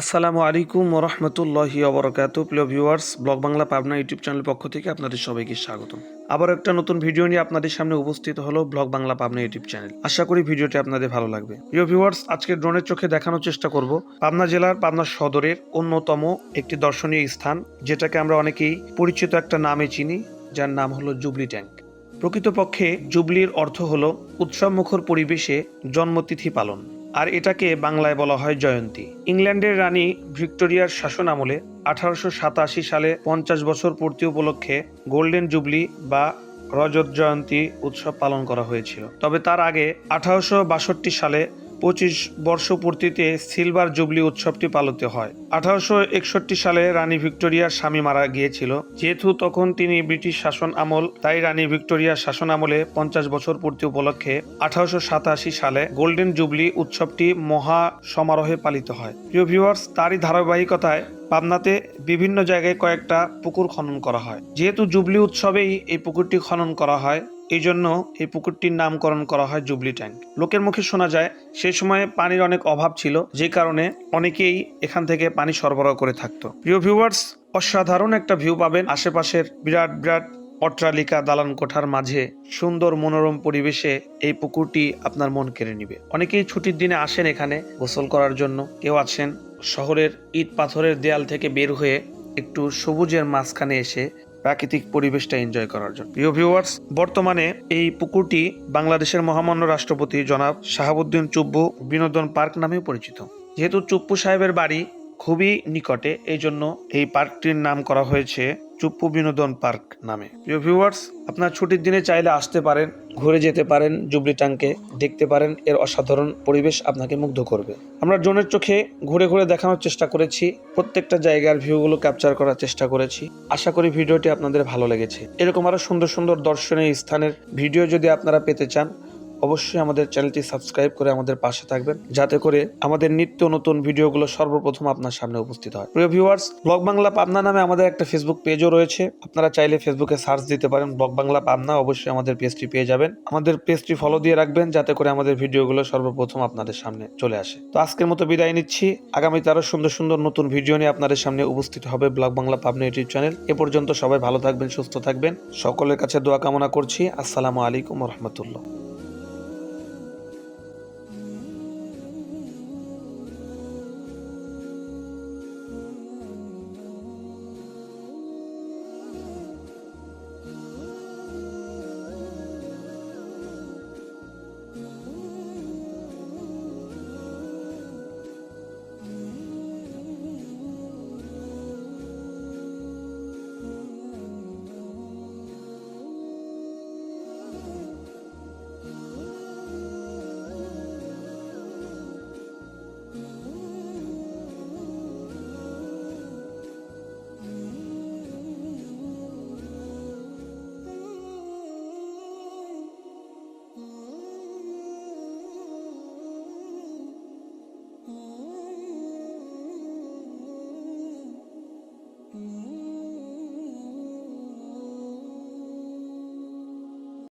আসসালামু আলাইকুম ওরহমতুল্লাহি অবরকাত প্রিয় viewers, blog Bangla Pabna YouTube চ্যানেলের পক্ষ থেকে আপনাদের সবাইকে স্বাগতম। আবার একটা নতুন ভিডিও নিয়ে আপনাদের সামনে উপস্থিত হলো blog Bangla Pabna YouTube channel. আশা করি ভিডিওটি আপনাদের ভালো লাগবে। প্রিয় ভিউয়ার্স, আজকে ড্রোনের চোখে দেখানোর চেষ্টা করব পাবনা জেলার পাবনা সদরের অন্যতম একটি দর্শনীয় স্থান, যেটাকে আমরা অনেকেই পরিচিত একটা নামে চিনি, যার নাম হলো জুবলি ট্যাঙ্ক। প্রকৃতপক্ষে জুবলির অর্থ হলো উৎসবমুখর পরিবেশে জন্মতিথি পালন। আর এটাকে বাংলায় বলা হয় জয়ন্তী। ইংল্যান্ডের রানী ভিক্টোরিয়ার শাসন আমলে আঠারোশো সাতাশি সালে পঞ্চাশ বছর পূর্তি উপলক্ষে গোল্ডেন জুবলি বা রজত জয়ন্তী উৎসব পালন করা হয়েছিল। তবে তার আগে আঠারোশো বাষট্টি সালে পঁচিশ বর্ষপূর্তিতে সিলভার জুবলি উৎসবটি পালিত হয়। আঠারোশো একষট্টি সালে রানী ভিক্টোরিয়ার স্বামী মারা গিয়েছিল। যেহেতু তখন তিনি ব্রিটিশ শাসন আমল, তাই রানী ভিক্টোরিয়ার শাসন আমলে পঞ্চাশ বছর পূর্তি উপলক্ষে আঠারোশো সাতাশি সালে গোল্ডেন জুবলি উৎসবটি মহা সমারোহে পালিত হয়। প্রিয় ভিউয়ার্স, তারই ধারাবাহিকতায় পাবনাতে বিভিন্ন জায়গায় কয়েকটা পুকুর খনন করা হয়। যেহেতু জুবলি উৎসবেই এই পুকুরটি খনন করা হয় এই জন্য এই পুকুরটির নামকরণ করা হয় জুবলি ট্যাঙ্ক। লোকের মুখে শোনা যায় সেই সময়ে পানির অনেক অভাব ছিল, যে কারণে অনেকেই এখান থেকে পানি সরবরাহ করে থাকতো। প্রিয় ভিউয়ার্স অসাধারণ একটা ভিউ পাবেন আশেপাশের বিরাট বিরাট অট্টালিকা দালান কোঠার মাঝে। সুন্দর মনোরম পরিবেশে এই পুকুরটি আপনার মন কেড়ে নিবে। অনেকেই ছুটির দিনে আসেন এখানে গোসল করার জন্য। কেউ আছেন শহরের ইট পাথরের দেয়াল থেকে বের হয়ে একটু সবুজের মাঝখানে এসে প্রাকৃতিক পরিবেশটা এনজয় করার জন্য। প্রিয় ভিউয়ার্স বর্তমানে এই পুকুরটি বাংলাদেশের মহামান্য রাষ্ট্রপতি জনাব শাহাবুদ্দিন চুব্বু বিনোদন পার্ক নামেও পরিচিত। যেহেতু চুপ্পু সাহেবের বাড়ি খুবই নিকটে। এই জন্য এই পার্কটির নাম করা হয়েছে চুপ্পু বিনোদন পার্ক নামে। প্রিয় ভিউয়ার্স আপনার ছুটির দিনে চাইলে আসতে পারেন, ঘুরে যেতে পারেন জুবলি টাঙ্কে দেখতে পারেন, এর অসাধারণ পরিবেশ আপনাকে মুগ্ধ করবে। আমরা ড্রোনের চোখে ঘুরে ঘুরে দেখানোর চেষ্টা করেছি, প্রত্যেকটা জায়গার ভিউগুলো ক্যাপচার করার চেষ্টা করেছি। আশা করি ভিডিওটি আপনাদের ভালো লেগেছে। এরকম আরও সুন্দর সুন্দর দর্শনীয় স্থানের ভিডিও যদি আপনারা পেতে চান অবশ্যই আমাদের চ্যানেলটি সাবস্ক্রাইব করে আমাদের পাশে থাকবেন, যাতে করে আমাদের নিত্য নতুন ভিডিওগুলো সর্বপ্রথম আপনার সামনে উপস্থিত হয়। প্রিয় ভিউয়ার্স ব্লগ বাংলা পাবনা নামে আমাদের একটা ফেসবুক পেজও রয়েছে। আপনারা চাইলে ফেসবুকে সার্চ দিতে পারেন ব্লগ বাংলা পাবনা অবশ্যই আমাদের পেজটি পেয়ে যাবেন। আমাদের পেজটি ফলো দিয়ে রাখবেন, যাতে করে আমাদের ভিডিওগুলো সর্বপ্রথম আপনাদের সামনে চলে আসে। তো আজকের মতো বিদায় নিচ্ছি। আগামীতে আরও সুন্দর সুন্দর নতুন ভিডিও নিয়ে আপনাদের সামনে উপস্থিত হবে blog Bangla Pabna YouTube channel এ পর্যন্ত সবাই ভালো থাকবেন, সুস্থ থাকবেন। সকলের কাছে দোয়া কামনা করছি। আসসালামু আলাইকুম রহমতুল্লাহ। be